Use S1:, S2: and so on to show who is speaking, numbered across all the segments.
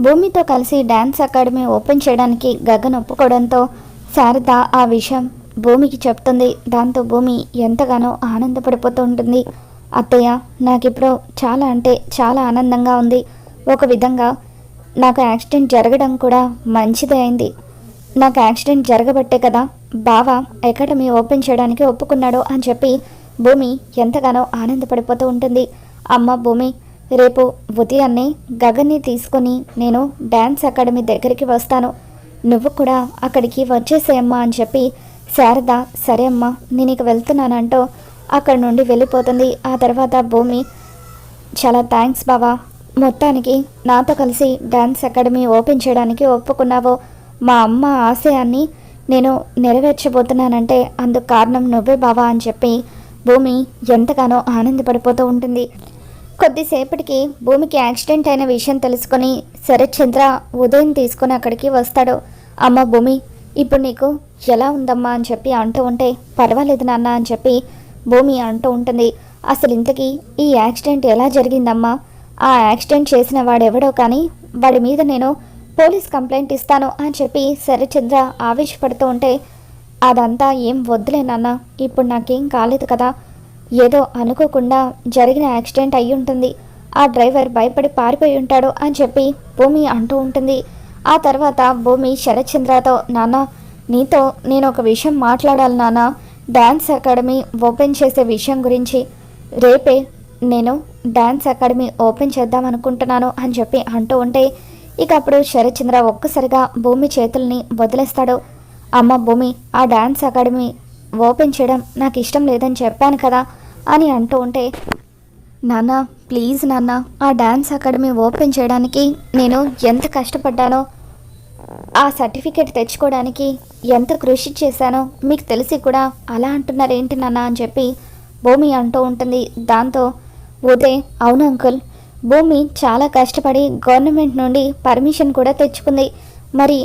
S1: భూమితో కలిసి dance academy open చేయడానికి గగన్ ఒప్పుకోవడంతో శారద ఆ విషయం భూమికి చెప్తుంది. దాంతో భూమి ఎంతగానో ఆనందపడిపోతూ ఉంటుంది. అత్తయ్య నాకిప్పుడు చాలా అంటే చాలా ఆనందంగా ఉంది. ఒక విధంగా నాకు యాక్సిడెంట్ జరగడం కూడా మంచిదే అయింది. నాకు యాక్సిడెంట్ జరగబట్టే కదా బావ అకాడమీ ఓపెన్ చేయడానికి ఒప్పుకున్నాడు అని చెప్పి భూమి ఎంతగానో ఆనందపడిపోతూ ఉంటుంది. అమ్మ భూమి రేపు ఉదయాన్నే గగన్ని తీసుకొని నేను డ్యాన్స్ అకాడమీ దగ్గరికి వస్తాను. నువ్వు కూడా అక్కడికి వచ్చేసేయమ్మా అని చెప్పి శారద సరే అమ్మా నేను ఇక వెళ్తున్నానంటూ అక్కడి నుండి వెళ్ళిపోతుంది. ఆ తర్వాత భూమి చాలా థ్యాంక్స్ బావా. మొత్తానికి నాతో కలిసి డ్యాన్స్ అకాడమీ ఓపెన్ చేయడానికి ఒప్పుకున్నావు. మా అమ్మ ఆశయాన్ని నేను నెరవేర్చబోతున్నానంటే అందుకు కారణం నువ్వే బావా అని చెప్పి భూమి ఎంతగానో ఆనందపడిపోతూ ఉంటుంది. కొద్దిసేపటికి భూమికి యాక్సిడెంట్ అయిన విషయం తెలుసుకొని శరత్ చంద్ర ఉదయం తీసుకొని అక్కడికి వస్తాడు. అమ్మ భూమి ఇప్పుడు నీకు ఎలా ఉందమ్మా? అని చెప్పి అంటూ ఉంటే పర్వాలేదు నాన్న అని చెప్పి భూమి అంటూ ఉంటుంది. అసలు ఇంతకీ ఈ యాక్సిడెంట్ ఎలా జరిగిందమ్మా? ఆ యాక్సిడెంట్ చేసిన వాడెవడో కానీ వాడి మీద నేను పోలీస్ కంప్లైంట్ ఇస్తాను అని చెప్పి శరత్చంద్ర ఆవేశపడుతూ ఉంటే అదంతా ఏం వద్దులే నాన్న ఇప్పుడు నాకేం కాలేదు కదా. ఏదో అనుకోకుండా జరిగిన యాక్సిడెంట్ అయి ఉంటుంది. ఆ డ్రైవర్ భయపడి పారిపోయి ఉంటాడు అని చెప్పి భూమి అంటూ ఉంటుంది. ఆ తర్వాత భూమి శరత్చంద్రతో నాన్న నీతో నేను ఒక విషయం మాట్లాడాలి నాన్న. డ్యాన్స్ అకాడమీ ఓపెన్ చేసే విషయం గురించి. రేపే నేను డ్యాన్స్ అకాడమీ ఓపెన్ చేద్దాం అనుకుంటున్నాను అని చెప్పి అంటూ ఉంటే ఇక అప్పుడు శరత్చంద్ర ఒక్కసారిగా భూమి చేతుల్ని వదిలేస్తాడు. అమ్మ భూమి ఆ డ్యాన్స్ అకాడమీ ఓపెన్ చేయడం నాకు ఇష్టం లేదని చెప్పాను కదా అని అంటూ ఉంటే నాన్న ప్లీజ్ నాన్న ఆ డ్యాన్స్ అకాడమీ ఓపెన్ చేయడానికి నేను ఎంత కష్టపడ్డానో ఆ సర్టిఫికేట్ తెచ్చుకోవడానికి ఎంత కృషి చేశానో మీకు తెలిసి కూడా అలా అంటున్నారు ఏంటి నాన్న? అని చెప్పి భూమి అంటూ ఉంటుంది. దాంతో ఉదయ్ అవును అంకుల్ భూమి చాలా కష్టపడి గవర్నమెంట్ నుండి పర్మిషన్ కూడా తెచ్చుకుంది. మరి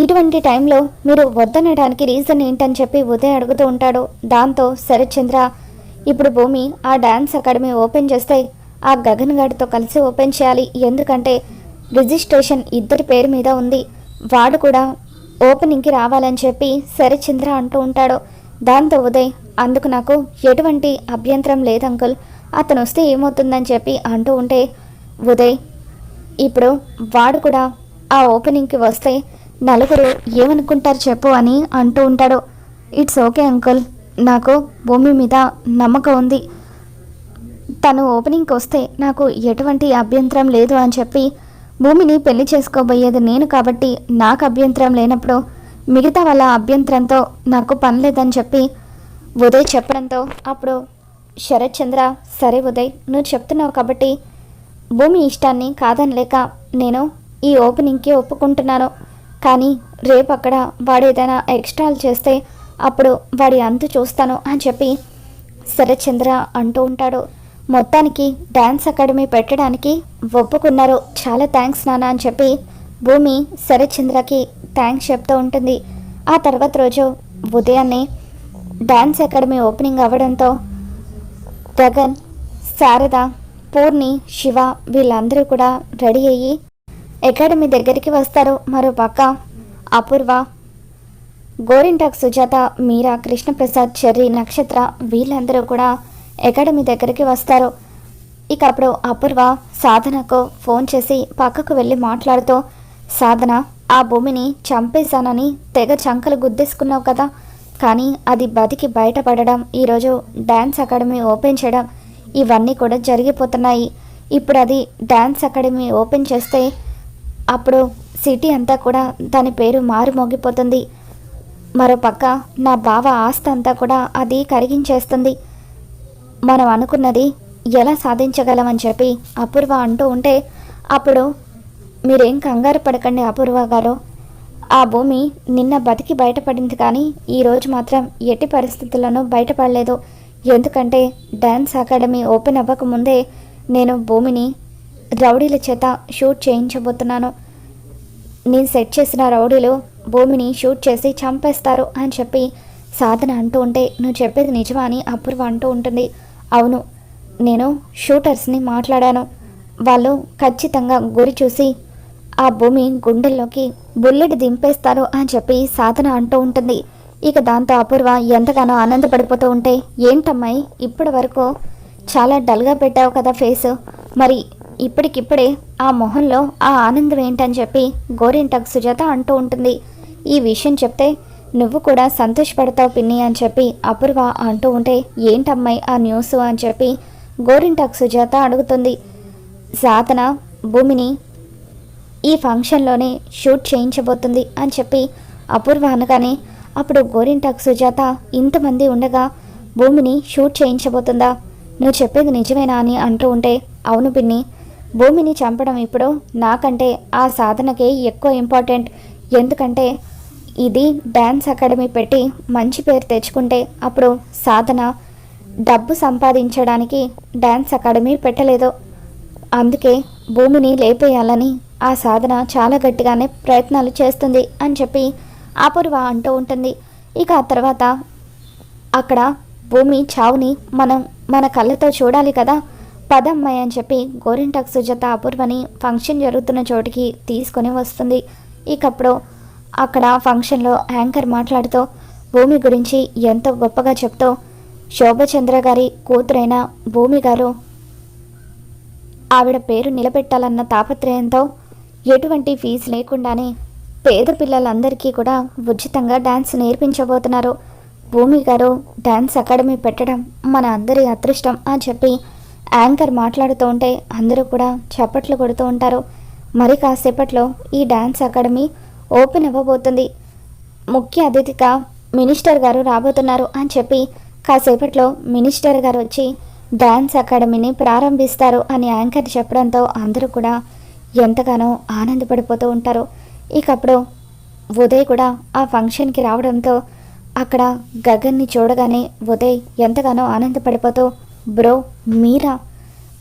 S1: ఇటువంటి టైంలో మీరు వద్దనడానికి రీజన్ ఏంటని చెప్పి ఉదయ్ అడుగుతూ ఉంటాడు. దాంతో శరత్చంద్ర ఇప్పుడు భూమి ఆ డ్యాన్స్ అకాడమీ ఓపెన్ చేస్తే ఆ గగన్ గారితో కలిసి ఓపెన్ చేయాలి. ఎందుకంటే రిజిస్ట్రేషన్ ఇద్దరి పేరు మీద ఉంది. వాడు కూడా ఓపెనింగ్కి రావాలని చెప్పి శరత్చంద్ర అంటూ ఉంటాడు. దాంతో ఉదయ్ అందుకు నాకు ఎటువంటి అభ్యంతరం లేదు అంకుల్. అతను వస్తే ఏమవుతుందని చెప్పి అంటూ ఉంటే ఉదయ్ ఇప్పుడు వాడు కూడా ఆ ఓపెనింగ్కి వస్తే నలుగురు ఏమనుకుంటారు చెప్పు అని అంటూ ఉంటాడు. It's okay uncle. నాకు భూమి మీద నమ్మకం ఉంది. తను ఓపెనింగ్కి వస్తే నాకు ఎటువంటి అభ్యంతరం లేదు అని చెప్పి భూమిని పెళ్ళి చేసుకోబోయేది నేను కాబట్టి నాకు అభ్యంతరం లేనప్పుడు మిగతా వాళ్ళ అభ్యంతరంతో నాకు పని లేదని చెప్పి ఉదయ్ చెప్పడంతో అప్పుడు శరత్ చంద్ర సరే ఉదయ్ నువ్వు చెప్తున్నావు కాబట్టి భూమి ఇష్టాన్ని కాదనలేక నేను ఈ ఓపెనింగ్కి ఒప్పుకుంటున్నాను. కానీ రేపు అక్కడ వాడు ఏదైనా ఎక్స్ట్రాలు చేస్తే అప్పుడు వాడి అంతు చూస్తాను అని చెప్పి శరత్చంద్ర అంటూ ఉంటాడు. మొత్తానికి డ్యాన్స్ అకాడమీ పెట్టడానికి ఒప్పుకున్నారు. చాలా థ్యాంక్స్ నాన్న అని చెప్పి భూమి శరత్చంద్రకి థ్యాంక్స్ చెప్తూ ఉంటుంది. ఆ తర్వాత రోజు ఉదయాన్నే డ్యాన్స్ అకాడమీ ఓపెనింగ్ అవ్వడంతో గగన్ శారద పూర్ణి శివ వీళ్ళందరూ కూడా రెడీ అయ్యి అకాడమీ దగ్గరికి వస్తారు? మరో పక్క. అపూర్వ. గోరింటాక్ సుజాత మీరా కృష్ణప్రసాద్ చెర్రి నక్షత్ర వీళ్ళందరూ కూడా అకాడమీ దగ్గరికి వస్తారు? ఇక అప్పుడు అపూర్వ సాధనకు ఫోన్ చేసి పక్కకు వెళ్ళి మాట్లాడుతూ సాధన ఆ భూమిని చంపేశానని తెగ చంకలు గుద్దేసుకున్నావు కదా. కానీ అది బతికి బయటపడడం ఈరోజు డ్యాన్స్ అకాడమీ ఓపెన్ చేయడం ఇవన్నీ కూడా జరిగిపోతున్నాయి. ఇప్పుడు అది డ్యాన్స్ అకాడమీ ఓపెన్ చేస్తే అప్పుడు సిటీ అంతా కూడా దాని పేరు మారు మోగిపోతుంది. మరోపక్క నా బావ ఆస్తి అంతా కూడా అది కరిగించేస్తుంది. మనం అనుకున్నది ఎలా సాధించగలమని చెప్పి అపూర్వ అంటూ ఉంటే అప్పుడు మీరేం కంగారు పడకండి అపూర్వ గారు. ఆ భూమి నిన్న బతికి బయటపడింది కానీ ఈరోజు మాత్రం ఎట్టి పరిస్థితుల్లోనూ బయటపడలేదు. ఎందుకంటే డ్యాన్స్ అకాడమీ ఓపెన్ అవ్వకముందే నేను భూమిని రౌడీల చేత షూట్ చేయించబోతున్నాను. నేను సెట్ చేసిన రౌడీలు భూమిని షూట్ చేసి చంపేస్తారు అని చెప్పి సాధన అంటూ ఉంటే నువ్వు చెప్పేది నిజమా అని అపూర్వ అంటూ ఉంటుంది. అవును నేను షూటర్స్ని మాట్లాడాను. వాళ్ళు ఖచ్చితంగా గురి చూసి ఆ భూమి గుండెల్లోకి బుల్లెట్ దింపేస్తారు అని చెప్పి సాధన అంటూ ఉంటుంది. ఇక దాంతో అపూర్వ ఎంతగానో ఆనందపడిపోతూ ఉంటే ఏంటమ్మాయి ఇప్పటి వరకు చాలా డల్గా పెట్టావు కదా ఫేస్. మరి ఇప్పటికిప్పుడే ఆ మొహంలో ఆ ఆనందం ఏంటని చెప్పి గోరింటకు సుజాత అంటూ ఉంటుంది. ఈ విషయం చెప్తే నువ్వు కూడా సంతోషపడతావు పిన్ని అని చెప్పి అపూర్వ అంటూ ఉంటే ఏంటమ్మాయి ఆ న్యూస్ అని చెప్పి గోరింటకు సుజాత అడుగుతుంది. సాధన భూమిని ఈ ఫంక్షన్లోనే షూట్ చేయించబోతుంది అని చెప్పి అపూర్వ అనగానే అప్పుడు గోరింటాకు సుజాత ఇంతమంది ఉండగా భూమిని షూట్ చేయించబోతుందా? నువ్వు చెప్పేది నిజమేనా అని అంటూ ఉంటే అవును పిన్ని భూమిని చంపడం ఇప్పుడు నాకంటే ఆ సాధనకే ఎక్కువ ఇంపార్టెంట్. ఎందుకంటే ఇది డ్యాన్స్ అకాడమీ పెట్టి మంచి పేరు తెచ్చుకుంటే అప్పుడు సాధన డబ్బు సంపాదించడానికి డ్యాన్స్ అకాడమీ పెట్టలేదు. అందుకే భూమిని లేపేయాలని ఆ సాధన చాలా గట్టిగానే ప్రయత్నాలు చేస్తుంది అని చెప్పి అపూర్వ అంటూ ఉంటుంది. ఇక ఆ తర్వాత అక్కడ భూమి చావుని మనం మన కళ్ళతో చూడాలి కదా. పదమ్మాయి అని చెప్పి గోరింటాక్ సుజాత అపూర్వని ఫంక్షన్ జరుగుతున్న చోటికి తీసుకొని వస్తుంది. ఇకప్పుడు అక్కడ ఫంక్షన్లో యాంకర్ మాట్లాడుతూ భూమి గురించి ఎంతో గొప్పగా చెప్తూ శోభచంద్ర గారి కూతురైన భూమి గారు ఆవిడ పేరు నిలబెట్టాలన్న తాపత్రయంతో ఎటువంటి ఫీజు లేకుండానే పేద పిల్లలందరికీ కూడా ఉచితంగా డ్యాన్స్ నేర్పించబోతున్నారు. భూమి గారు డ్యాన్స్ అకాడమీ పెట్టడం మన అందరి అదృష్టం అని చెప్పి యాంకర్ మాట్లాడుతూ ఉంటే అందరూ కూడా చప్పట్లు కొడుతూ ఉంటారు. మరి కాసేపట్లో ఈ డ్యాన్స్ అకాడమీ ఓపెన్ అవ్వబోతుంది. ముఖ్య అతిథిగా మినిస్టర్ గారు రాబోతున్నారు అని చెప్పి కాసేపట్లో మినిస్టర్ గారు వచ్చి డ్యాన్స్ అకాడమీని ప్రారంభిస్తారు అని యాంకర్ చెప్పడంతో అందరూ కూడా ఎంతగానో ఆనందపడిపోతూ ఉంటారు. ఇకప్పుడు ఉదయ్ కూడా ఆ ఫంక్షన్కి రావడంతో అక్కడ గగన్ని చూడగానే ఉదయ్ ఎంతగానో ఆనందపడిపోతూ బ్రో మీరా?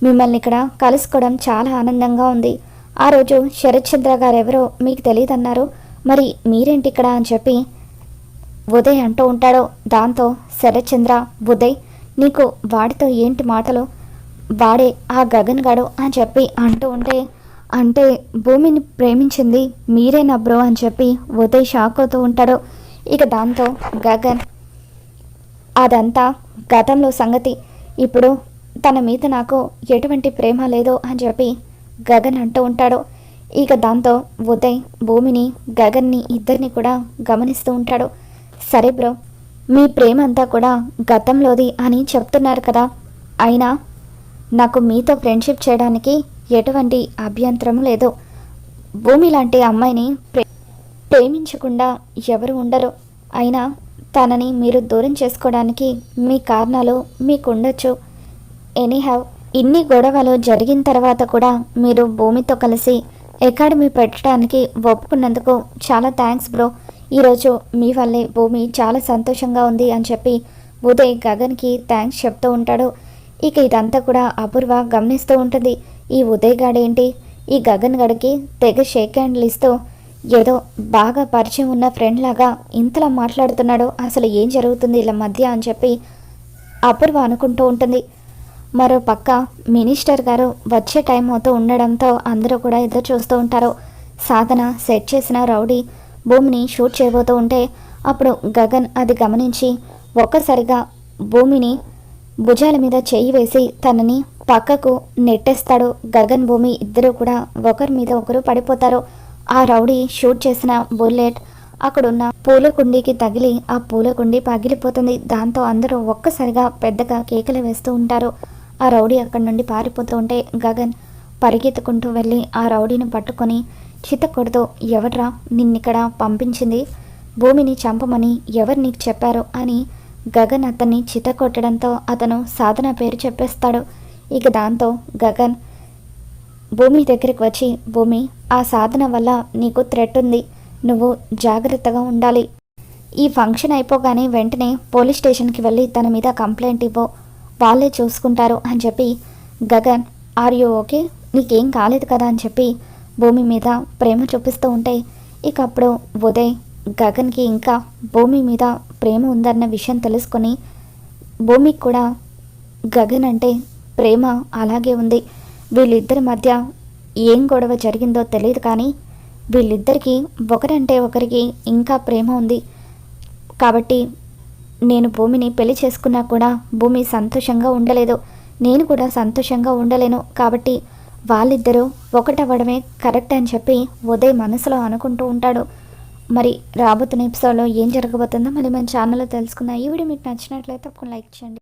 S1: మిమ్మల్ని ఇక్కడ కలుసుకోవడం చాలా ఆనందంగా ఉంది. ఆ రోజు శరత్చంద్ర గారు ఎవరో మీకు తెలియదన్నారు మరి మీరేంటి ఇక్కడ అని చెప్పి ఉదయ్ అంటూ ఉంటాడో. దాంతో శరత్చంద్ర ఉదయ్ నీకు వాడితో ఏంటి మాటలు? వాడే ఆ గగన్ గాడు అని చెప్పి అంటూ ఉంటే అంటే భూమిని ప్రేమించింది మీరేనా బ్రో అని చెప్పి ఉదయ్ షాక్ అవుతూ ఉంటాడు. ఇక దాంతో గగన్ అదంతా గతంలో సంగతి. ఇప్పుడు తన మీద నాకు ఎటువంటి ప్రేమ లేదో అని చెప్పి గగన్ అంటూ ఉంటాడు. ఇక దాంతో ఉదయ్ భూమిని గగన్ని ఇద్దరిని కూడా గమనిస్తూ ఉంటాడు. సరే బ్రో మీ ప్రేమ అంతా కూడా గతంలోది అని చెప్తున్నారు కదా. అయినా నాకు మీతో ఫ్రెండ్షిప్ చేయడానికి ఎటువంటి అభ్యంతరం లేదు. భూమి లాంటి అమ్మాయిని ప్రే- ప్రేమించకుండా ఎవరు ఉండరు. అయినా తనని మీరు దూరం చేసుకోవడానికి మీ కారణాలు మీకు ఉండొచ్చు హ్యావ్ ఇన్ని గొడవలు జరిగిన తర్వాత కూడా మీరు భూమితో కలిసి అకాడమీ పెట్టడానికి ఒప్పుకున్నందుకు చాలా థ్యాంక్స్ బ్రో ఈరోజు మీ వల్లే భూమి చాలా సంతోషంగా ఉంది అని చెప్పి ఉదయ్ గగన్కి థ్యాంక్స్ చెప్తూ ఉంటాడు. ఇక ఇదంతా కూడా అపూర్వ గమనిస్తూ ఉంటుంది. ఈ ఉదయ్ గాడేంటి? ఈ గగన్ గడికి తెగ షేక్ హ్యాండ్లు ఇస్తూ ఏదో బాగా పరిచయం ఉన్న ఫ్రెండ్ లాగా ఇంతలా మాట్లాడుతున్నాడో అసలు ఏం జరుగుతుంది ఇలా మధ్య అని చెప్పి అపూర్వ అనుకుంటూ ఉంటుంది. మరో పక్క మినిస్టర్ గారు వచ్చే టైం అవుతూ ఉండడంతో అందరూ కూడా ఎదురు చూస్తూ ఉంటారు. సాధన సెట్ చేసిన రౌడీ భూమిని షూట్ చేయబోతూ ఉంటే అప్పుడు గగన్ అది గమనించి ఒక్కసారిగా భూమిని భుజాల మీద చేయి వేసి తనని పక్కకు నెట్టేస్తాడు. గగన్ భూమి ఇద్దరు కూడా ఒకరి మీద ఒకరు పడిపోతారు. ఆ రౌడీ షూట్ చేసిన బుల్లెట్ అక్కడున్న పూల కుండీకి తగిలి ఆ పూల కుండీ పగిలిపోతుంది. దాంతో అందరూ ఒక్కసారిగా పెద్దగా కేకలు వేస్తూ ఉంటారు. ఆ రౌడీ అక్కడి నుండి పారిపోతూ ఉంటే గగన్ పరిగెత్తుకుంటూ వెళ్ళి ఆ రౌడీని పట్టుకొని చితకొడుతూ ఎవడ్రా నిన్నిక్కడ పంపించింది? భూమిని చంపమని ఎవరు నీకు చెప్పారు? అని గగన్ అతన్ని చితకొట్టడంతో అతను సాధన పేరు చెప్పేస్తాడు. ఇక దాంతో గగన్ భూమి దగ్గరికి వచ్చి భూమి ఆ సాధన వల్ల నీకు థ్రెట్ ఉంది. నువ్వు జాగ్రత్తగా ఉండాలి. ఈ ఫంక్షన్ అయిపోగానే వెంటనే పోలీస్ స్టేషన్కి వెళ్ళి తన మీద కంప్లైంట్ ఇవ్వు. వాళ్ళే చూసుకుంటారు అని చెప్పి గగన్ ఆర్ యూ ఓకే నీకేం కాలేదు కదా అని చెప్పి భూమి మీద ప్రేమ చూపిస్తూ ఉంటే ఇక అప్పుడు ఉదయ్ గగన్కి ఇంకా భూమి మీద ప్రేమ ఉందన్న విషయం తెలుసుకొని భూమికి కూడా గగన్ అంటే ప్రేమ అలాగే ఉంది. వీళ్ళిద్దరి మధ్య ఏం గొడవ జరిగిందో తెలియదు కానీ వీళ్ళిద్దరికీ ఒకరంటే ఒకరికి ఇంకా ప్రేమ ఉంది. కాబట్టి నేను భూమిని పెళ్ళి చేసుకున్నా కూడా భూమి సంతోషంగా ఉండలేదు. నేను కూడా సంతోషంగా ఉండలేను. కాబట్టి వాళ్ళిద్దరూ ఒకటవ్వడమే కరెక్ట్ అని చెప్పి ఉదయ్ మనసులో అనుకుంటూ ఉంటాడు. మరి రాబోతున్న ఎపిసోడ్లో ఏం జరగబోతుందో మళ్ళీ మన ఛానల్లో తెలుసుకుందాం. ఈ వీడియో మీకు నచ్చినట్లయితే ఒక లైక్ చేయండి.